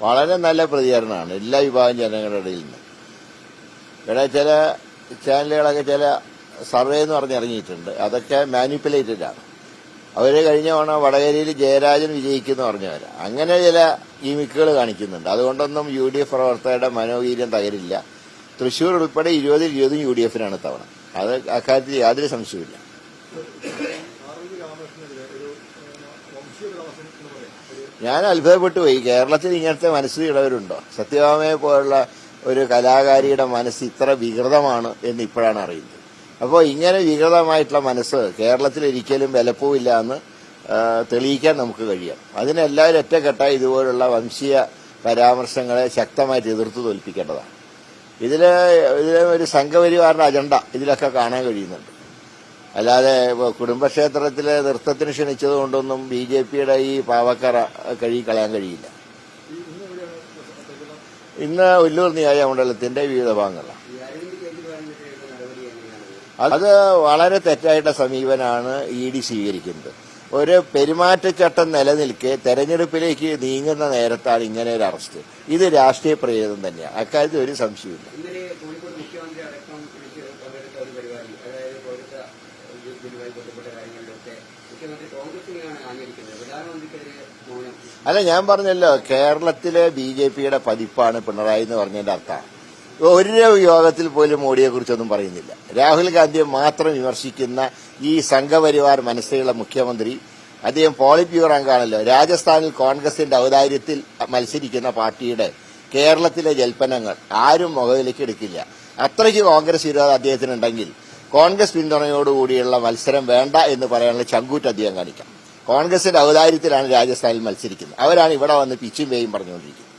വളരെ നല്ല പ്രതികരണമാണ് എല്ലാ വിഭാഗം ജനങ്ങളുടെ ഇടയിൽ നിന്ന്. ഇവിടെ ചില ചാനലുകളൊക്കെ ചില സർവേ എന്ന് പറഞ്ഞ് ഇറങ്ങിയിട്ടുണ്ട്. അതൊക്കെ മാനിപ്പുലേറ്റഡ് ആണ്. അവർ കഴിഞ്ഞ തവണ വടകരയിൽ ജയരാജൻ വിജയിക്കുന്നു പറഞ്ഞവരാ. അങ്ങനെ ചില ഗീമിക്കുകൾ കാണിക്കുന്നുണ്ട്. അതുകൊണ്ടൊന്നും യു ഡി എഫ് പ്രവർത്തകരുടെ മനോവീര്യം തകരില്ല. തൃശൂർ ഉൾപ്പെടെ ഇരുപതിൽ ഇരുപതും യു ഡി എഫിനാണ് തവണ. അത് അക്കാര്യത്തിൽ യാതൊരു സംശയവുമില്ല ആറഞ്ച് രാമകൃഷ്ണനെതിരെ ഒരു ഏഹ്, വംശീയ പരാമർശം എന്ന് പറയാം ഒരു ഞാൻ അത്ഭുതപ്പെട്ടു പോയി. കേരളത്തിൽ ഇങ്ങനത്തെ മനസ്സ് ഇടവരുണ്ടോ? സത്യഭാമയെ പോലുള്ള ഒരു കലാകാരിയുടെ മനസ്സ് ഇത്ര വികൃതമാണ് എന്ന് ഇപ്പോഴാണ് അറിയുന്നത്. അപ്പോൾ ഇങ്ങനെ വികൃതമായിട്ടുള്ള മനസ്സ് കേരളത്തിൽ ഒരിക്കലും വിലപ്പോവില്ല എന്ന് തെളിയിക്കാൻ നമുക്ക് കഴിയാം. അതിനെല്ലാവരും ഒറ്റക്കെട്ടായി ഇതുപോലുള്ള വംശീയ പരാമർശങ്ങളെ ശക്തമായിട്ട് എതിർത്ത് തോൽപ്പിക്കേണ്ടതാണ്. ഇതിൽ ഇതിലെ ഒരു സംഘപരിവാറിന്റെ അജണ്ട ഇതിലൊക്കെ കാണാൻ കഴിയുന്നുണ്ട്. അല്ലാതെ കുടുംബക്ഷേത്രത്തിലെ നൃത്തത്തിന് ക്ഷണിച്ചത് കൊണ്ടൊന്നും ബി ജെ പിയുടെ ഈ പാവക്കറ കഴുകി കളയാൻ കഴിയില്ല. ഇന്ന് ഉല്ലൂർ നിയോജകമണ്ഡലത്തിന്റെ വിവിധ ഭാഗങ്ങളാണ് അത് വളരെ തെറ്റായിട്ടുള്ള സമീപനമാണ് ഇ ഡി സ്വീകരിക്കുന്നത്. ഒരു പെരുമാറ്റച്ചട്ടം നിലനിൽക്കെ തെരഞ്ഞെടുപ്പിലേക്ക് നീങ്ങുന്ന നേരത്താണ് ഇങ്ങനെ ഒരു അറസ്റ്റ്. ഇത് രാഷ്ട്രീയ പ്രേരിതം തന്നെയാണ് അക്കാര്യത്തിൽ ഒരു സംശയമില്ല മുഖ്യമന്ത്രി അല്ല ഞാൻ പറഞ്ഞല്ലോ കേരളത്തിലെ ബി ജെ പിയുടെ പതിപ്പാണ് പിണറായി എന്ന് പറഞ്ഞതിന്റെ അർത്ഥം. ഒരു യോഗത്തിൽ പോലും മോഡിയെ കുറിച്ചൊന്നും പറയുന്നില്ല. രാഹുൽ ഗാന്ധിയെ മാത്രം വിമർശിക്കുന്ന ഈ സംഘപരിവാർ മനസ്സിലുള്ള മുഖ്യമന്ത്രി അദ്ദേഹം പോളിറ്റ് ബ്യൂറോ അംഗമാണല്ലോ. രാജസ്ഥാനിൽ കോൺഗ്രസിന്റെ ഔദാര്യത്തിൽ മത്സരിക്കുന്ന പാർട്ടിയുടെ കേരളത്തിലെ ജൽപ്പനങ്ങൾ ആരും മുഖവിലേക്ക് എടുക്കില്ല. അത്രയ്ക്ക് കോൺഗ്രസ് വിരോധം അദ്ദേഹത്തിനുണ്ടെങ്കിൽ കോൺഗ്രസ് പിന്തുണയോടുകൂടിയുള്ള മത്സരം വേണ്ട എന്ന് പറയാനുള്ള ചങ്കൂറ്റ് അദ്ദേഹം കാണിക്കാം. കോൺഗ്രസിന്റെ ഔദാര്യത്തിലാണ് രാജസ്ഥാനിൽ മത്സരിക്കുന്നത്. അവരാണ് ഇവിടെ വന്ന് പിച്ചും വേയും പറഞ്ഞുകൊണ്ടിരിക്കുന്നത്.